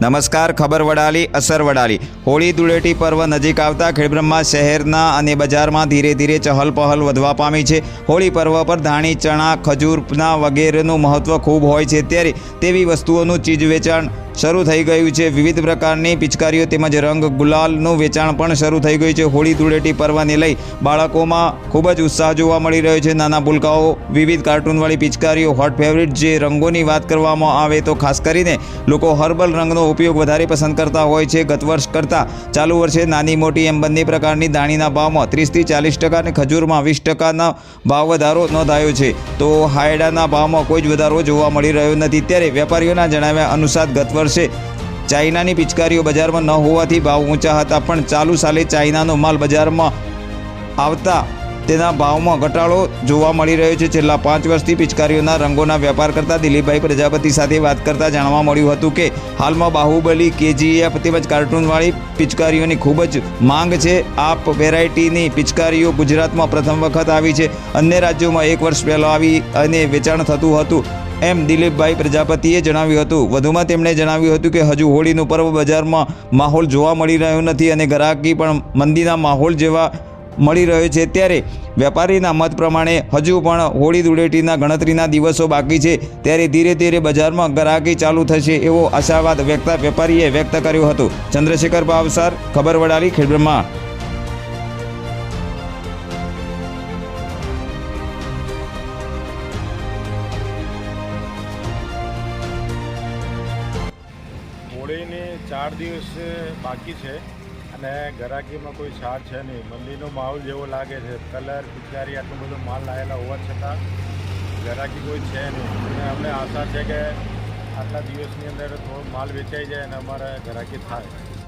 નમસ્કાર, ખબર વડાલી, અસર વડાલી. હોળી, ધૂળેટી પર્વ નજીક આવતા ખેડબ્રહ્મા શહેરના અને બજારમાં ધીરે ધીરે ચહલપહલ વધવા પામી છે. હોળી પર્વ પર ધાણી, ચણા, ખજૂરના વગેરેનું મહત્ત્વ ખૂબ હોય છે. ત્યારે તેવી વસ્તુઓનું ચીજ વેચાણ શરૂ થઈ ગયું છે. વિવિધ પ્રકારની પિચકારીઓ તેમજ રંગ ગુલાલનું વેચાણ પણ શરૂ થઈ ગયું છે. હોળી, ધૂળેટી પર્વને લઈ બાળકોમાં ખૂબ જ ઉત્સાહ જોવા મળી રહ્યો છે. નાના ભૂલકાઓ વિવિધ કાર્ટૂનવાળી પિચકારીઓ હોટ ફેવરિટ જે રંગોની વાત કરવામાં આવે તો ખાસ કરીને લોકો હર્બલ રંગનો ઉપયોગ વધારે પસંદ કરતા હોય છે. ગત વર્ષ કરતાં ચાલુ વર્ષે નાની મોટી એમ બંને પ્રકારની દાણીના ભાવમાં ત્રીસથી ચાલીસ ટકા અને ખજૂરમાં વીસ ટકાના ભાવ વધારો નોંધાયો છે. તો હાયડાના ભાવમાં કોઈ જ વધારો જોવા મળી રહ્યો નથી. ત્યારે વેપારીઓના જણાવ્યા અનુસાર ગત વર્ષે ચાઇનાની પિચકારીઓ બજારમાં ન હોવાથી ભાવ ઊંચા હતા, પણ ચાલુ સાલે ચાઇનાનો માલ બજારમાં આવતા તેના ભાવમાં ઘટાડો જોવા મળી રહ્યો છે. છેલ્લા પાંચ વર્ષથી પિચકારીઓના રંગોના વેપાર કરતા દિલીપભાઈ પ્રજાપતિ સાથે વાત કરતા જાણવા મળ્યું હતું કે હાલમાં બાહુબલી, કેજીએફ તેમજ કાર્ટૂનવાળી પિચકારીઓની ખૂબ જ માંગ છે. આ વેરાયટીની પિચકારીઓ ગુજરાતમાં પ્રથમ વખત આવી છે. અન્ય રાજ્યોમાં એક વર્ષ પહેલાં આવી અને વેચાણ થતું હતું. એમ દિલીપભાઈ પ્રજાપતિએ જણાવ્યું હતું. વધુમાં તેમણે જણાવ્યું હતું કે હજુ હોળીનું પર્વ બજારમાં માહોલ જોવા મળી રહ્યો નથી અને ગ્રાહકી પણ મંદીના માહોલ જેવા મળી રહ્યો છે ત્યારે વેપારીના મત પ્રમાણે હજુ પણ હોળી ધૂળેટીના ગણતરીના દિવસો બાકી છે. ત્યારે ધીરે ધીરે બજારમાં ગ્રાહકી ચાલુ થશે એવો આશાવાદ વ્યક્ત વેપારીએ વ્યક્ત કર્યો હતો. ચંદ્રશેખર ભાવસાર ખબર વડાલી ખેડબ્રહ્મા ચાર દિવસ બાકી છે. અને ગરાકીમાં કોઈ છાટ છે નહીં. મંદિરનો માહોલ જેવો લાગે છે. કલર, પિચકારી, આટલું બધું માલ લાવેલા હોવા છતાં ગરાકી કોઈ છે નહીં. અને અમને આશા છે કે આટલા દિવસની અંદર થોડો માલ વેચાઈ જાય અને અમારે ગરાકી થાય.